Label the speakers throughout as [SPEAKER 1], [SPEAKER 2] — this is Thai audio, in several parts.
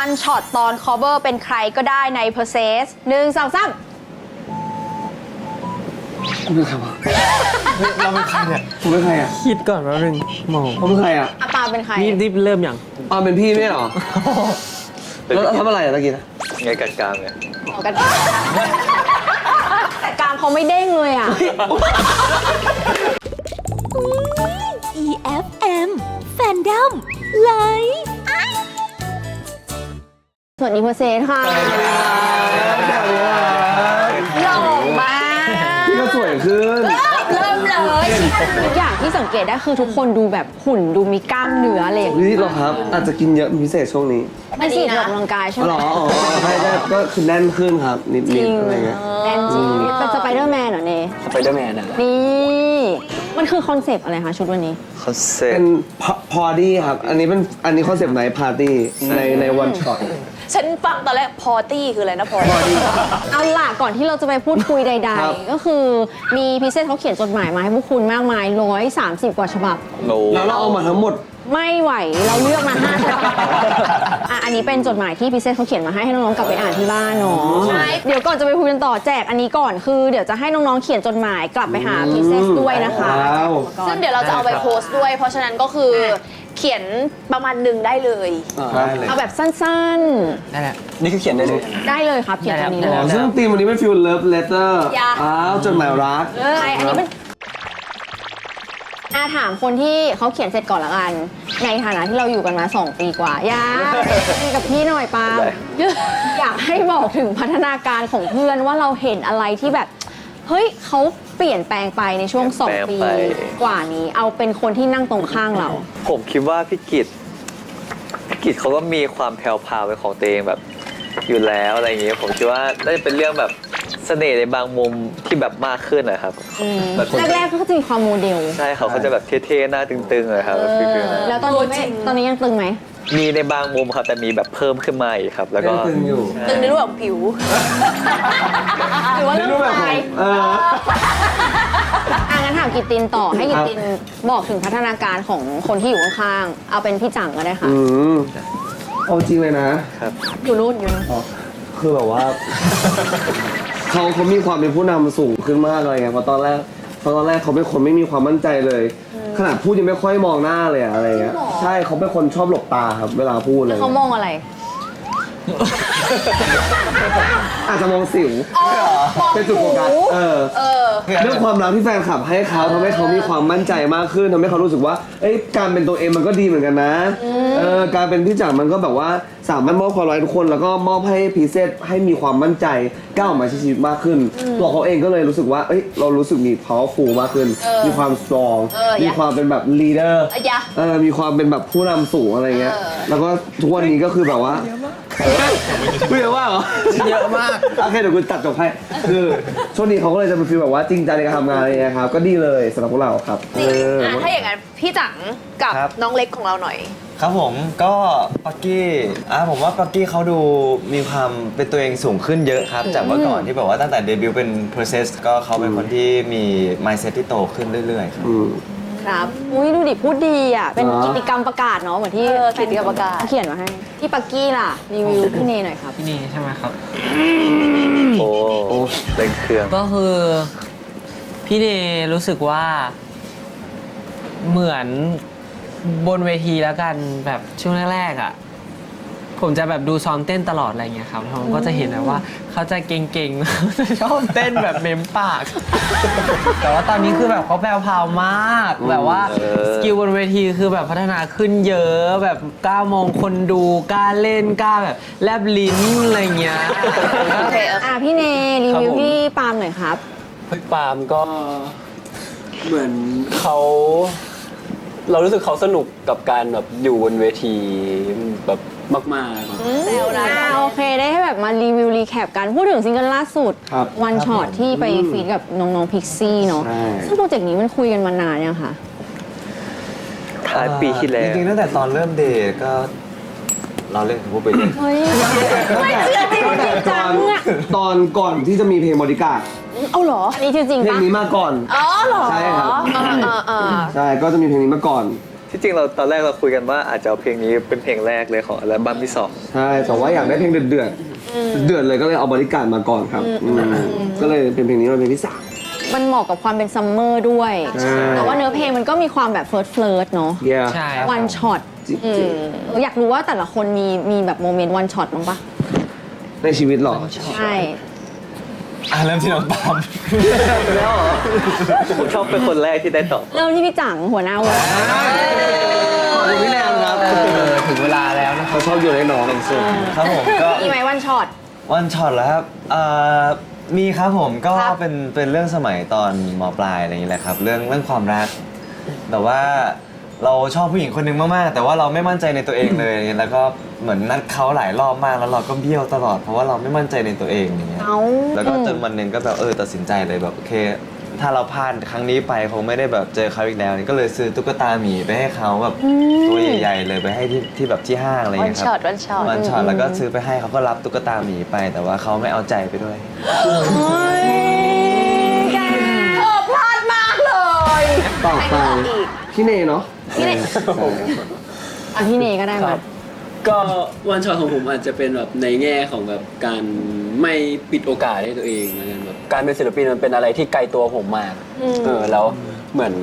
[SPEAKER 1] one shot ตอน cover เป็นใครก็ได้ใน p e r s e s หนึ่งสองสาม
[SPEAKER 2] ผมเป็นใครวะเราเป็นใครเนี่ยผมเป็นใครอะ
[SPEAKER 3] คิดก่อนว่าเป็นหมอ
[SPEAKER 2] ผมเป็นใครอะ
[SPEAKER 1] อาปาเป็นใคร
[SPEAKER 3] นี่รีบเริ่มอย่าง
[SPEAKER 2] อ๋อเป็นพี่ไม่ใช่เหรอแล้วทำอะไรอะตะกี้นะ
[SPEAKER 4] ไงกัดกลางไง
[SPEAKER 1] ออกกันแต่กรามเขาไม่เด้งเลยอะ วัสดีเพอร์เซสค่ะหล่อมาก
[SPEAKER 2] พี่ก็สวยขึ้น
[SPEAKER 1] เริ่มเลยอย่างที่สังเกตได้คือทุกคนดูแบบหุ่นดูมีกล้ามเนื้ออะไรอย่างเงี้ย
[SPEAKER 2] นี่เหรอครับ อาจจะกินเยอะเป็นพิเศษช่วงนี้
[SPEAKER 1] ไม่สิออกกำลังกายใช่ไห
[SPEAKER 2] อ๋อ
[SPEAKER 1] ม
[SPEAKER 2] เหรออ๋อใช่ได้ก็คือแน่นขึ้นครับนิด
[SPEAKER 1] จริง
[SPEAKER 2] ๆอะไรเงี้ย
[SPEAKER 1] แอนจีเป็นสไปเดอร์แมนเหรอเน
[SPEAKER 3] สไปเดอร์แมนอะ
[SPEAKER 1] นี่มันคือคอนเซปต์อะไรคะชุดวันนี้
[SPEAKER 4] คอนเซ็
[SPEAKER 2] เป็
[SPEAKER 4] ป
[SPEAKER 2] น
[SPEAKER 4] ต์
[SPEAKER 2] พอดี้ครับ อันนี้เป็นอันนี้คอนเซปต์ไนท์พาร์ตี้ในในวันช็อต
[SPEAKER 5] ฉันฟังตอนแรกพอตี้คืออะไรนะพอตี้
[SPEAKER 1] เอาล่ะก่อนที่เราจะไปพูดคุยใด
[SPEAKER 2] ครับ
[SPEAKER 1] ๆ ก็คือมีพิเศษเขาเขียนจดหมายมาให้พวกคุณมากมาย 130 กว่าฉบับ
[SPEAKER 4] โน
[SPEAKER 2] แล้วเราเอามาทั้งหมด
[SPEAKER 1] ไม่ไหวเราเลือกมาห้าฉบับอะอันนี้เป็นจดหมายที่พิเศษเขาเขียนมาให้ให้น้องๆกลับไปอ่านที่บ้านเนาะเดี๋ยวก่อนจะไปคุยกันต่อแจกอันนี้ก่อนคือเดี๋ยวจะให้น้องๆเขียนจดหมายกลับไปหาพิเศษด้วยนะคะ
[SPEAKER 2] ว้าว
[SPEAKER 5] ซึ่งเดี๋ยวเราจะเอาไปโพสต์ด้วย เพราะฉะนั้นก็คือ เขียนประมาณหนึ่งได้เลย
[SPEAKER 1] เอาแบบสั้น
[SPEAKER 3] นั่นแหละ นี่คือเขียนได้เลย
[SPEAKER 1] ๆ ได้เลยครับเขียนตรงนี้เล
[SPEAKER 2] อ๋อยซึ่งธีมวันนี้เป็นฟิลเลิฟเลเตอร์
[SPEAKER 5] อย่า
[SPEAKER 2] อ้าวจดหมายรัก
[SPEAKER 1] ใช่อันนี้เป็นอาถามคนที่เขาเขียนเสร็จก่อนละกัน ในฐานะที่เราอยู่กันมา 2 ปีกว่า อยากคุยกับพี่หน่อยปาล์มอยากให้บอกถึงพัฒนาการของเพื่อนว่าเราเห็นอะไรที่แบบ เฮ้ยเขา เปลี่ยนแปลงไปในช่วง2ปีกว่านี้ เอาเป็นคนที่นั่งตรงข้างเรา
[SPEAKER 4] ผมคิดว่าพี่กิตพี่กิตเขาก็มีความแผ่วพราวเป็นของตัวเองแบบ อยู่แล้วอะไรอย่างเงี้ยผมคิดว่าน่าจะเป็นเรื่องแบบเสน่ห์ในบางมุมที่แบบมากขึ้นนะครับแบบคน
[SPEAKER 1] แรกๆก็จะมีความโมเดล
[SPEAKER 4] ใช่เขาเขาจะแบบเท่ๆหน้าตึงๆเลยครับแบบฟิลๆนั้น
[SPEAKER 1] แล้วตอนนี้ไม่ตอนนี้ยังตึงไหม
[SPEAKER 4] มีในบางมุมครับแต่มีแบบเพิ่มขึ้นมาอีกครับ แล้วก็
[SPEAKER 2] ยังตึงอยู่
[SPEAKER 5] ตึงในรูปแบบผิว
[SPEAKER 1] หรือว่า
[SPEAKER 2] ใน
[SPEAKER 1] เรื่อง
[SPEAKER 2] รูปแบบข
[SPEAKER 1] ไฟ
[SPEAKER 2] องเออ
[SPEAKER 1] อะงั้นถามกิตตินต่อให้กิตตินบอกถึงพัฒนาการของคนที่อยู่ข้างๆเอาเป็นพี่จังก็ได้ค่ะ
[SPEAKER 2] อืมเอาจริงเลยนะ
[SPEAKER 1] อยู่นู่นอยู่นู่น
[SPEAKER 2] คือแบบว่า เขาเขามีความเป็นผู้นำสูงขึ้นมากเลยไงเพราะตอนแรกเพราะตอนแรกเขาเป็นคนไม่มีความมั่นใจเลย ขนาดพูดยังไม่ค่อยมองหน้าเลยอะอะไรเงี้ย ใช่เขาเป็นคนชอบหลบตาครับ เวลาพูดเลย
[SPEAKER 1] เขามองอะไร
[SPEAKER 2] อาจจะมองสิวเป็นจุดโฟกัสเออ
[SPEAKER 5] เออ
[SPEAKER 2] เรื่องความรักที่แฟนคลับให้เขาทำให้เขามีความมั่นใจมากขึ้นทำให้เขารู้สึกว่าเอ้ยการเป็นตัวเองมันก็ดีเหมือนกันนะเออการเป็นพี่จักรมันก็แบบว่าสามารถมอบความรักให้ทุกคน แล้วก็มอบให้พีเซตให้มีความมั่นใจก้าวออกมาใช้ชีวิตมากขึ้น ตัวเขาเองก็เลยรู้สึกว่าเอ้ยเรารู้สึกมี powerful มากขึ้นมีความ strong
[SPEAKER 5] เอออย่ามี
[SPEAKER 2] มีความเป็นแบบ leader
[SPEAKER 5] อะยะ
[SPEAKER 2] เออมีความเป็นแบบผู้นำสูงอะไรเงี้ยแล้วก็ทุกวันนี้ก็คือแบบว่า เยอะมากเหรอ
[SPEAKER 3] เยอะมาก
[SPEAKER 2] โอเคเดี๋ยวกูตัดจบให้คือช่วงนี้เขาก็เลยจะเป็นฟีลแบบว่าจริงใจในการทำงานอะไรเงี้ยครับก็ดีเลยสำหรับพวกเราครับ
[SPEAKER 5] จริง
[SPEAKER 2] เออ
[SPEAKER 5] อะถ้าอย่างนั้นพี่จังกับ
[SPEAKER 6] ครับ
[SPEAKER 5] น้องเล็กของเราหน่อย
[SPEAKER 6] ครับผมก็ปักกี้อะผมว่าปักกี้เขาดูมีความเป็นตัวเองสูงขึ้นเยอะครับ จากเมื่อก่อนที่แบบว่าตั้งแต่เดบิวต์เป็น process ก็เขาเป็นคนที่มี mindset ที่โตขึ้นเรื่อยๆครับ
[SPEAKER 2] อืม
[SPEAKER 1] ครับอุ้ยดูดิพูดดีอะ เป็น
[SPEAKER 2] เหรอ
[SPEAKER 1] กิจกรรมประกาศเนาะเหมือนที่
[SPEAKER 5] เออกิจกรรมประกาศ
[SPEAKER 1] เขียนมาให้พี่ปักกี้ล่ะรีวิวพี่เนยหน่อยครับ
[SPEAKER 3] ที่นี่ใช่ไหมครับ
[SPEAKER 4] โอ้เร่งเครื่อง
[SPEAKER 3] ก็คือพี่เดย์รู้สึกว่า เหมือนบนเวทีแล้วกันแบบช่วงแรกๆอะ ผมจะแบบดูซ้อมเต้นตลอดอะไรเงี้ยครับผมก็จะเห็นนะว่า เขาจะเก่งๆจะชอบเต้นแบบเมมปาก แต่ว่าตอนนี้คือแบบเขาแปลวพราวมาก แบบว่า
[SPEAKER 4] เออ
[SPEAKER 3] สกิลบนเวทีคือแบบพัฒนาขึ้นเยอะ แบบกล้ามองคนดูกล้าเล่นกล้าแบบ แลบลิ้นอะไรเงี้ย
[SPEAKER 5] โอเคโอเค
[SPEAKER 1] อะพี่เนยรีวิว
[SPEAKER 3] ครับผม
[SPEAKER 1] พี่ปาล์มหน่อยครับ
[SPEAKER 7] พี่ปาล์มก็เหมือนเขา เรารู้สึกเขาสนุกกับการแบบอยู่บนเวทีแบบมากๆ
[SPEAKER 1] อ่าโอเคได้ให้แบบมารีวิว รีแคปกัน พูดถึงซิงเกิลล่าสุด
[SPEAKER 2] ครับ
[SPEAKER 1] วันช็อตที่ไปฟีดกับน้อง ๆ พิกซี่เนาะ
[SPEAKER 2] ใช่
[SPEAKER 1] ซึ่งโปรเจกต์นี้มันคุยกันมานานยังคะ
[SPEAKER 4] ท้ายปีที่แล้ว
[SPEAKER 6] จริงๆตั้งแต่ตอนเริ่มเดทก็ เราเล่นพูดไปเรื่อย
[SPEAKER 1] เฮ้ยไม่เชื่อจริงจริงจังอะ
[SPEAKER 2] ตอนก่อนที่จะมีเพลงบริการ
[SPEAKER 5] เอาเหรอ
[SPEAKER 1] อันนี้คือจริง
[SPEAKER 2] เพลง
[SPEAKER 1] ปะ
[SPEAKER 2] นี้มาก่อน
[SPEAKER 5] อ๋อเหรอ
[SPEAKER 2] ใช่ครับ
[SPEAKER 5] อ่าอ่าอ่า
[SPEAKER 2] ใช่ ก็จะมีเพลงนี้มาก่อน
[SPEAKER 4] ที่จริงเราตอนแรกเราคุยกันว่าอาจจะเอาเพลงนี้เป็นเพลงแรกเลยของอัลบั้มที่สอง
[SPEAKER 2] ใช่ แต่ว่าอยากได้เพลงเดือดเดือดๆเดือดเลยก็เลยเอาบริการมาก่อนครับอืมก็เลยเป็นเพลงนี้มาเป็นเพลงที่สาม
[SPEAKER 1] มันเหมาะกับความเป็นซัมเมอร์ด้วย
[SPEAKER 2] ใช่
[SPEAKER 1] แต่ว่าเนื้อเพลงมันก็มีความแบบเฟิร์สเฟิร์สเนาะ
[SPEAKER 2] เย้
[SPEAKER 3] ใช่
[SPEAKER 1] วันช็อต
[SPEAKER 2] จิ๊บ
[SPEAKER 1] อยากรู้ว่าแต่ละคนมีมีแบบโมเมนต์วันช็อตบ้างปะ
[SPEAKER 2] ในชีวิตหรอ
[SPEAKER 1] ใช่
[SPEAKER 6] อะเริ่มที่น้องปาล์ม
[SPEAKER 4] แล้วเหรอผมชอบเป็นคนแรกที่ได้ตอบ
[SPEAKER 1] เริ่มที่พี่จังหัวหน้าวง
[SPEAKER 2] ขอบคุณพี่แนนครับ
[SPEAKER 3] เออถึงเวลาแล้วนะ
[SPEAKER 2] เขาชอบอยู่ในหนองสุด
[SPEAKER 6] ครับผมก็
[SPEAKER 1] มีไหมวันช็อต
[SPEAKER 6] วันช็อตแล้วครับเอ่อ มีครับผมก็
[SPEAKER 1] ครับ
[SPEAKER 6] เป็นเป็นเรื่องสมัยตอนมปลายอะไรอย่างนี้แหละครับ เรื่องเรื่องความรัก แต่ว่าเราชอบผู้หญิงคนหนึ่งมากๆ แต่ว่าเราไม่มั่นใจในตัวเองเลย แล้วก็เหมือนนัดเขาหลายรอบมากแล้วเราก็เบี้ยวตลอดเพราะว่าเราไม่มั่นใจในตัวเองอย่างเงี้ย
[SPEAKER 1] เอา
[SPEAKER 6] แล้วก็จนวันหนึ่งก็แบบเออตัดสินใจเลยแบบโอเค ถ้าเราพลาดครั้งนี้ไปคงไม่ได้แบบเจอเขาอีกแล้วก็เลยซื้อตุ๊กตาหมีไปให้เขาแบบตัวใหญ่ๆเลยไปให้ที่ที่แบบที่ห้างอะไรอย่าง
[SPEAKER 5] วัน
[SPEAKER 6] เงี้ยค
[SPEAKER 5] ช็อ
[SPEAKER 6] รั
[SPEAKER 5] ตวันช็อต
[SPEAKER 6] วันช็อตแล้วก็ซื้อไปให้เขาก็รับตุ๊กตาหมีไป แต่ว่าเขาไม่เอาใจไปด้วย
[SPEAKER 5] เออพลาดมากเลย
[SPEAKER 2] ต่อไป
[SPEAKER 5] อีก
[SPEAKER 2] พี่เนเนาะ
[SPEAKER 1] พี่เนอะพี่เนก็ได้
[SPEAKER 7] ค
[SPEAKER 1] มา
[SPEAKER 7] รับ ก็วันช็อตของผมอาจจะเป็นแบบในแง่ของแบบการไม่ปิดโอกาสให้ตัวเองแล้วกันแบบการเป็นศิลปินมันเป็นอะไรที่ไกลตัวผมมากเออแล้วเหมือน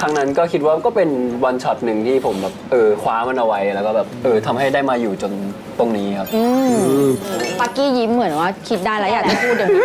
[SPEAKER 7] ครั้งนั้นก็คิดว่าก็เป็นวันช็อตหนึ่งที่ผมแบบเออคว้ามันเอาไว้แล้วก็แบบเออทำให้ได้มาอยู่จนตรงนี้ครับ
[SPEAKER 1] อืมปักกี้ยิ้มเหมือนว่าคิดได้แล้วอยากจะพูดเดี๋ยวนี้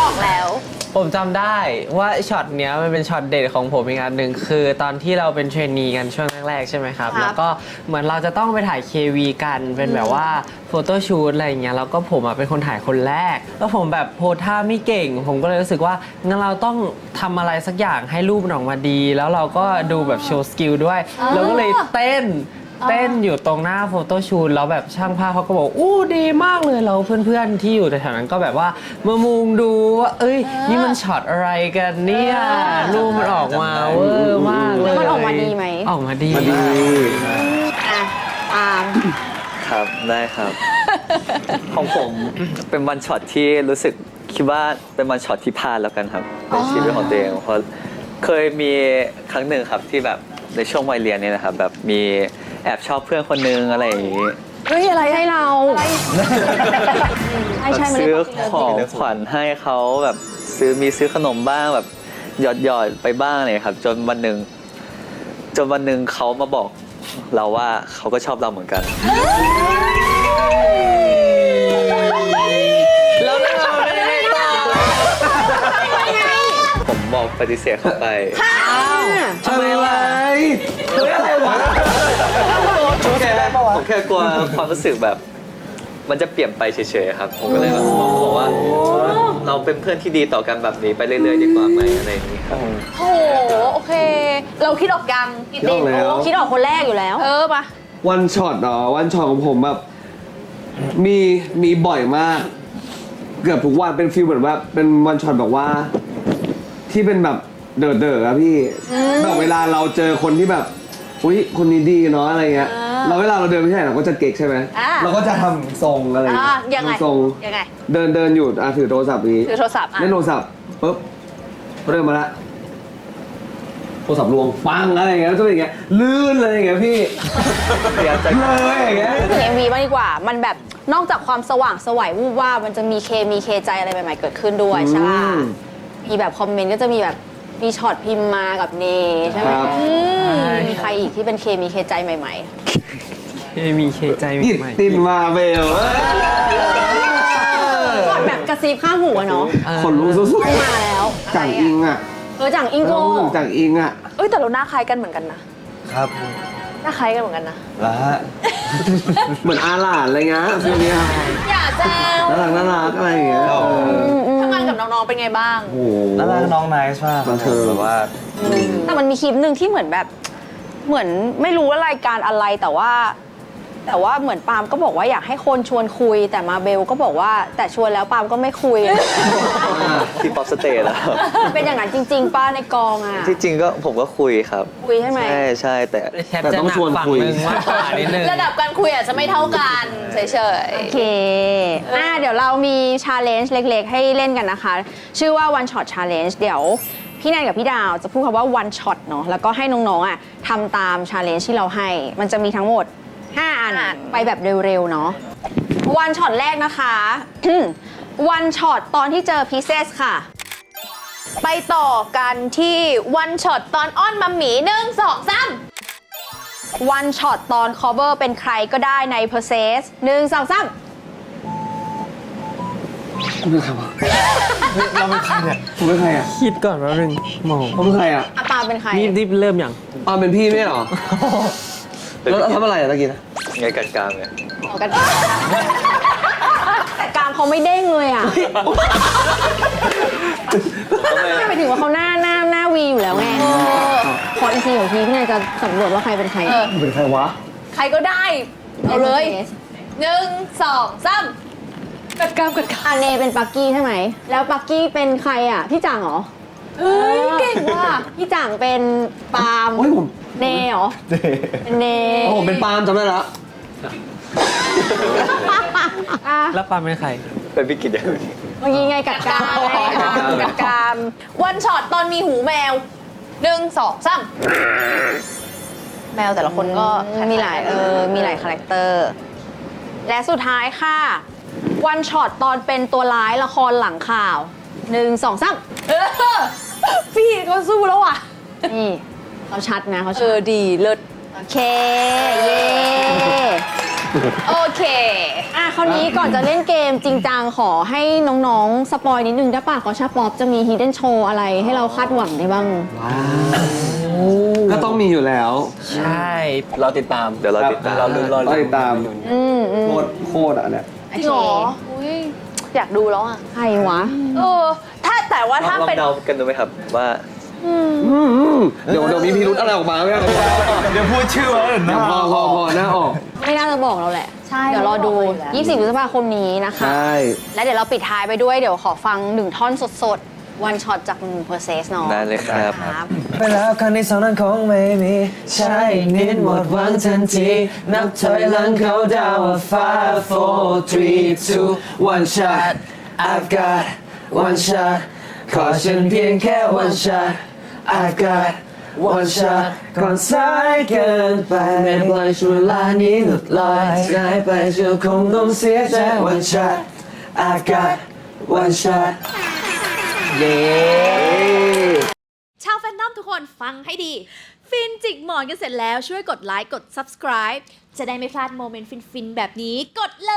[SPEAKER 5] บอกแล้ว
[SPEAKER 3] ผมจำได้ว่าช็อตเนี้ยมันเป็นช็อตเด็ดของผมอีกอันหนึ่งคือตอนที่เราเป็นเทรนนีกันช่วง แรกๆใช่ไหมครับ
[SPEAKER 5] ครับ
[SPEAKER 3] แล้วก็เหมือนเราจะต้องไปถ่าย KV กันเป็นแบบว่าโฟโต้ชูตอะไรอย่างเงี้ยแล้วก็ผมอะเป็นคนถ่ายคนแรก แล้วผมแบบโพสท่าไม่เก่ง ผมก็เลยรู้สึกว่างั้นเราต้องทำอะไรสักอย่างให้รูปมันออกมาดี แล้วเราก็ดูแบบโชว์สกิลด้วยเราก็เลยเต้น เต้นอยู่ตรงหน้าโฟโต้ชูตแล้วแบบช่างภาพเขาก็บอกอู้ดีมากเลยแล้วเพื่อนๆที่อยู่แถวๆนั้นก็แบบว่ามามุงดูว่าเอ้ย นี่มันช็อตอะไรกันเนี่ยรูปมันออกมาเวอร์มากเลย
[SPEAKER 1] แล้วมันออกมาดีไหม
[SPEAKER 3] ออกมาดี
[SPEAKER 2] มาดี
[SPEAKER 1] อะตาม
[SPEAKER 4] ครับได้ครับ ของผมเป็นวันช็อตที่รู้สึกคิดว่าเป็นวันช็อตที่พลาดแล้วกันครับในชีวิตของตัวเองเพราะเคยมีครั้งหนึ่งครับที่แบบในช่วงวัยเรียนเนี่ยนะครับแบบมี แอบชอบเพื่อนคนนึงอะไรอย่างนี้
[SPEAKER 1] เฮ้ยอะไรให้เราใช่ใช่ไม่
[SPEAKER 4] ซื้อ
[SPEAKER 1] ได้
[SPEAKER 4] ของขวัญให้เขาแบบซื้อมีซื้อขนมบ้างแบบหยอดหยอดๆไปบ้างเลยครับ จนวันหนึ่งจนวันหนึ่งเขามาบอกเราว่าเขาก็ชอบเราเหมือนกัน บอกปฏิเสธเขาไป
[SPEAKER 2] ทำไมวะ
[SPEAKER 4] ผมแค่ผมแค่กลัวความรู้สึกแบบ มันจะเปลี่ยนไปเฉยๆครับ ผมก็เลยแบบบอกว่า เราเป็นเพื่อนที่ดีต่อกันแบบนี้ไปเรื่อยๆดีกว่าไหมอะไรอย่างนี้ครับ
[SPEAKER 5] โอ้โหโอเค เราคิดออกยังคิด
[SPEAKER 2] คิดออกแล้ว
[SPEAKER 1] คิดออกคนแรกอยู่แล้ว
[SPEAKER 5] เออปะ
[SPEAKER 2] วันช็อตเหรอวันช็อตของผมแบบมีมีบ่อยมาก เกือบทุกวันเป็นฟิลเหมือนว่าเป็นวันช็อตแบบว่า ที่เป็นแบบเด๋อเด๋อครับพี่แบบเวลาเราเจอคนที่แบบอุ้ยคนนี้ดีเนาะอะไรเงี้ยเราเวลาเราเดินไปที่ไหนเราก็จะเก๊กใช่ไหม
[SPEAKER 5] อ่า
[SPEAKER 2] เราก็จะทำทรงอะไร
[SPEAKER 5] อ่า
[SPEAKER 2] เงี้
[SPEAKER 5] ยังไง
[SPEAKER 2] ทำทรง
[SPEAKER 5] ยังไง
[SPEAKER 2] เดินเดินอยู่อะถือโทรศัพท์นี้
[SPEAKER 5] ถือโทรศัพท์อะ
[SPEAKER 2] เล่นโทรศัพท์ปุ๊บเริ่มมาละโทรศัพท์ลวงปังอะไรอย่างเงี้ยแล้วจะเป็นอย่างเงี้ยลื่นอะไรอย่างเงี้ยพี่
[SPEAKER 4] เดี๋ยวจะ
[SPEAKER 2] เลยอย่างเงี้ย
[SPEAKER 1] ถึง MV บ้างดีกว่า มันแบบนอกจากความสว่างสวัยวูบว่าบมันจะมีเคมีเคใจอะไรใหม่ๆเกิดขึ้นด้วยใช่ปะ
[SPEAKER 2] อืม
[SPEAKER 1] มีแบบคอมเมนต์ก็จะมีแบบมีช็อตพิมพ์มากับเนใช่ไหม
[SPEAKER 2] ครับ
[SPEAKER 1] อืมมีใครอีกที่เป็นเคมีเคใจใหม่
[SPEAKER 3] มีเคใจ
[SPEAKER 2] กิต
[SPEAKER 3] ใหม่
[SPEAKER 2] ตินมาเบล
[SPEAKER 1] ๆช็อตแบบกระซิบข้างหูอะเนาะ
[SPEAKER 2] คนรู้สุด
[SPEAKER 1] ต้องมาแล้ว
[SPEAKER 2] ๆจังอิงอะ
[SPEAKER 1] เออจังอิงโก
[SPEAKER 2] เราพูดถึงจังอิงอะ
[SPEAKER 5] เอ้ยแต่เราหน้าคล้ายกันเหมือนกันนะ
[SPEAKER 6] ครับ
[SPEAKER 5] หน้าคล้ายกันเหมือนกันนะ
[SPEAKER 6] แล้วฮะ
[SPEAKER 2] เหมือนอาหลานอะไรเงี้ยฟิลเนี้ย
[SPEAKER 5] อย่าแซว
[SPEAKER 2] น่ารักน่ารักอะไรอย่างเงี้ยเออ
[SPEAKER 5] ทำงา นกับน้องๆเป็นไงบ้าง
[SPEAKER 2] โอ้โห
[SPEAKER 6] น่ารักน้องไนส์มาก
[SPEAKER 2] บันเทิง
[SPEAKER 6] แบบว่า
[SPEAKER 1] แต่มันมีคลิปหนึ่งที่เหมือนแบบ เหมือนไม่รู้ว่ารายการอะไรแต่ว่า แต่ว่าเหมือนปาล์มก็บอกว่าอยากให้คนชวนคุย แต่มาเบลก็บอกว่าแต่ชวนแล้วปาล์มก็ไม่คุย
[SPEAKER 4] ที่ป๊อปสเตย์แล้ว
[SPEAKER 1] เป็นอย่างนั้นจริง ๆป้าในกองอะ
[SPEAKER 4] ที่จริงก็ผมก็คุยครับ
[SPEAKER 1] คุยใช่ไหม
[SPEAKER 4] ใช่ใช่แต่
[SPEAKER 3] แทบจะหนักฝั่งหนึ่งมากกว่านิดนึง
[SPEAKER 5] ระดับการคุยอาจจะไม่เท่ากันเฉย
[SPEAKER 1] โอเคอ่าเดี๋ยวเรามีชาเลนจ์เล็ก ๆ ให้เล่นกันนะคะ ชื่อว่า one shot challenge เดี๋ยวพพี่แนนกับพี่ดาวจะพูดคำว่า one shot เนาะแล้วก็ให้น้องๆอะทำตาม challenge ที่เราให้ มันจะมีทั้งหมด 5อัน
[SPEAKER 5] อัน
[SPEAKER 1] ไปแบบเร็วๆ เนาะ one shot แรกนะคะ one shot ตอนที่เจอ pieces ค่ะ
[SPEAKER 5] ไปต่อกันที่วันช็อตตอนอ้อนมัมหมีหนึ่งสองสาม
[SPEAKER 1] one shot ตอน cover เป็นใครก็ได้ใน process หนึ่งสองสาม
[SPEAKER 2] คุณเป็นใครวะ
[SPEAKER 6] เราเป็นใครเนี่ย
[SPEAKER 2] คุณเป็นใครอะ
[SPEAKER 3] คิดก่อนแป๊บนึงโม
[SPEAKER 2] ผมเป็นใครอะ
[SPEAKER 1] อาปาเป็นใคร
[SPEAKER 3] นี่รีบเริ่มอย่าง
[SPEAKER 2] ปาเป็นพี่ไม่ใช่เหรอ แล้วทำอะไรอะตะกี้นะ
[SPEAKER 4] ไงกันกลางไง
[SPEAKER 1] ออกกันแต่กลางเขาไม่เด้งเลยอะไม่ไปถึงว่าเขาหน้าหน้าหน้าวีอยู่แล้วไงขออีกทีของทีพี่นายจะสำรวจว่าใครเป็นใคร
[SPEAKER 2] คุณเป็นใครวะ
[SPEAKER 5] ใครก็ได้ เอาเลยหนึ่งสองสามกัดกรามกัดกราม
[SPEAKER 1] อาเนเป็นปักกี้ใช่ไหม แล้วปักกี้เป็นใครอะพี่จ่างเหรอ
[SPEAKER 5] เฮ้ยเก่งว่ะ
[SPEAKER 1] พี่จ่างเป็นปาล์ม
[SPEAKER 2] โอ้ยผม
[SPEAKER 1] เนเหรอเป็นเน
[SPEAKER 2] โอ้ผมเป็นปาล์มจำได้แล้ว
[SPEAKER 1] อะ
[SPEAKER 3] แล้วปาเป็นใคร
[SPEAKER 4] เป็นพี่กิจอย่าง
[SPEAKER 1] เมื่อกี้ไงกัดกรามไง
[SPEAKER 5] กัดกรามวันช็อตตอนมีหูแมวหนึ่งสองสามแมวแต่ละคนก็
[SPEAKER 1] มีหลายเออมีหลายคาแรคเตอร์ และสุดท้ายค่ะ วันช็อตตอนเป็นตัวร้ายละครหลังข่าวหนึ่งสองสาม
[SPEAKER 5] เออพี่ก็สู้แล้วว่ะ
[SPEAKER 1] นี่ เขาชัดนะเขา
[SPEAKER 5] เอ
[SPEAKER 1] ชัด
[SPEAKER 5] อดีเลิศ
[SPEAKER 1] โอเค เย้
[SPEAKER 5] โอเค
[SPEAKER 1] อะคราวนี้ก่อนจะเล่นเกมจริงจังขอให้น้องๆ สปอยนิดนึงได้ป่ะขอชาป๊อปจะมี hidden show อะไรให้เราคาดหวังได้บ้าง
[SPEAKER 2] ก็ต้องมีอยู่แล้ว
[SPEAKER 3] ใช่
[SPEAKER 7] เราติดตาม
[SPEAKER 4] เดี๋ยวเราติดตาม
[SPEAKER 7] เราลุ้นรอ
[SPEAKER 2] เราติดตาม
[SPEAKER 1] อืมอืม
[SPEAKER 2] โคตรโคตรอะเนี่ย
[SPEAKER 1] โอ
[SPEAKER 5] จริง
[SPEAKER 1] เค
[SPEAKER 5] เหรออุ้ยอยากดูแล้วอะ
[SPEAKER 1] ใครวะ
[SPEAKER 5] เออ ถ้าแต่ว่า
[SPEAKER 4] ล
[SPEAKER 5] ถ้า
[SPEAKER 4] อง
[SPEAKER 5] เป็น
[SPEAKER 4] เดากันดูไหมครับว่า
[SPEAKER 2] อืม เดี๋ยวเดี๋ยวมีพิรุธอะไรออกมาไม่ได้
[SPEAKER 6] เดี๋ยวพูดชื่อมาเลย
[SPEAKER 2] เดี๋ยวพอพอพอหน้าออก
[SPEAKER 1] ไม่น่าจะบอกเราแหละ
[SPEAKER 5] ใช่
[SPEAKER 1] เดี๋ยวรอดู
[SPEAKER 5] ไม่บอกเราอยู่แล้ว
[SPEAKER 1] 24พฤษภาคมนี้นะคะ
[SPEAKER 2] ใช่
[SPEAKER 1] และเดี๋ยวเราปิดท้ายไปด้วยเดี๋ยวขอฟังหนึ่งท่อนสดๆ วันช็อตจากหนึ่งเพอร์เซสเนาะ
[SPEAKER 4] ได้เลยครับ
[SPEAKER 1] ครับ
[SPEAKER 6] ไปแล้วครั้งที่สองนั้นคงไม่มีใช่นิดหมดหวังทันที นับถอยหลังเขาดาวว่า five four three two one shot I've got one shot ขอฉันเพียงแค่ one shot I've got one shot ก่อนสายเกินไปไม่ปล่อยช่วงเวลานี้หลุดลอยหายไปเชื่อคงต้องเสียใจ one shot I've got one shot เย้
[SPEAKER 8] ชาวแฟนนอมทุกคนฟังให้ดี ฟินจิกหมอนกันเสร็จแล้วช่วยกดไลค์กด subscribe จะได้ไม่พลาดโมเมนต์ฟิน ๆ แบบนี้กดเล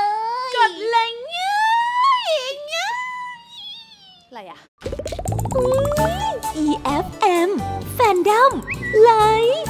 [SPEAKER 8] ย กดเลยง่ายง่าย
[SPEAKER 5] อะไรอะ
[SPEAKER 8] EFM Fandom ไลค์